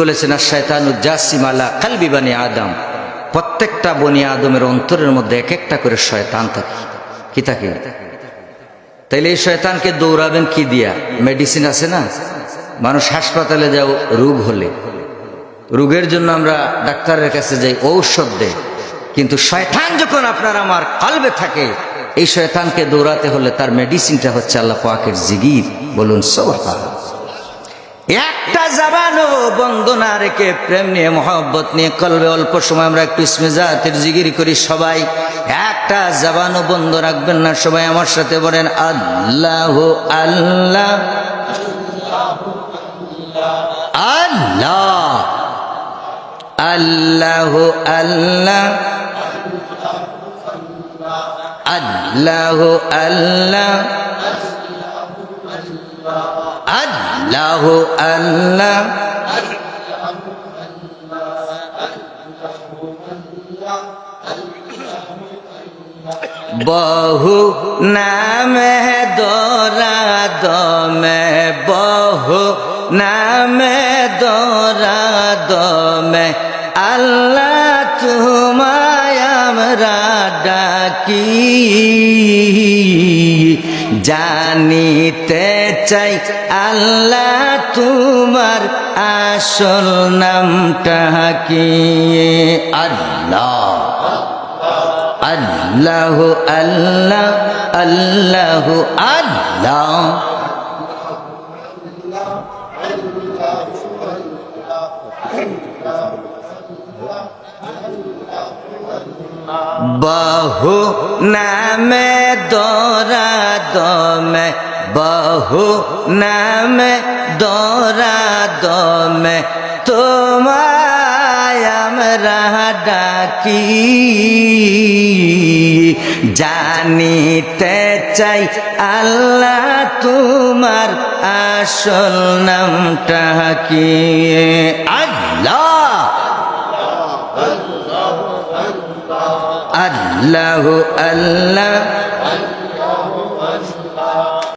বলেছেন, আর শয়তানুজ্জাসিম আলা কালবি বানি আদম। প্রত্যেকটা বনি আদমের অন্তরের মধ্যে এক একটা করে শয়তান থাকে। কি থাকে? তাইলে এই শয়তানকে দৌড়াবেন কি দিয়া? মেডিসিন আছে না? মানুষ হাসপাতালে যাও, রোগ হলে। রোগের জন্য আমরা ডাক্তারের কাছে যাই, ঔষধ দেয় কিন্তু শয়তান যখন আপনার আমার কালবে থাকে, এই শয়তানকে দৌড়াতে হলে তার মেডিসিনটা হচ্ছে আল্লাহ পাকের জিগির। বলুন সোহা একটা জাবানও বন্ধ না রেখে প্রেম নিয়ে, মহব্বত নিয়ে কলবে অল্প সময় আমরা একটু ইসমেজাতের জিগিরি করি সবাই। একটা জাবানও বন্ধ রাখবেন না সবাই আমার সাথে বলেন, আল্লাহ আল্লাহ আল্লাহ আল্লাহ আল্লাহ আল্লাহ আল্লাহ আল্লাহ আল্লাহ। বহু নামে দোরা দমে বহু নামে দোরা দমে। আল্লাহ তোমায় আমরা ডাকি। জানিতে চাই আল্লাহ তোমার আসল নামটা কি? আল্লাহ। আল্লাহ আল্লাহ আল্লাহ আল্লাহ। বহু নামে দরা দমে বহু নামে দরা দমে তোমায় ডাকি জানিতে চাই আল্লাহ তোমার আসল নামটা কি আল্লাহ আল্লাহ আল্লাহ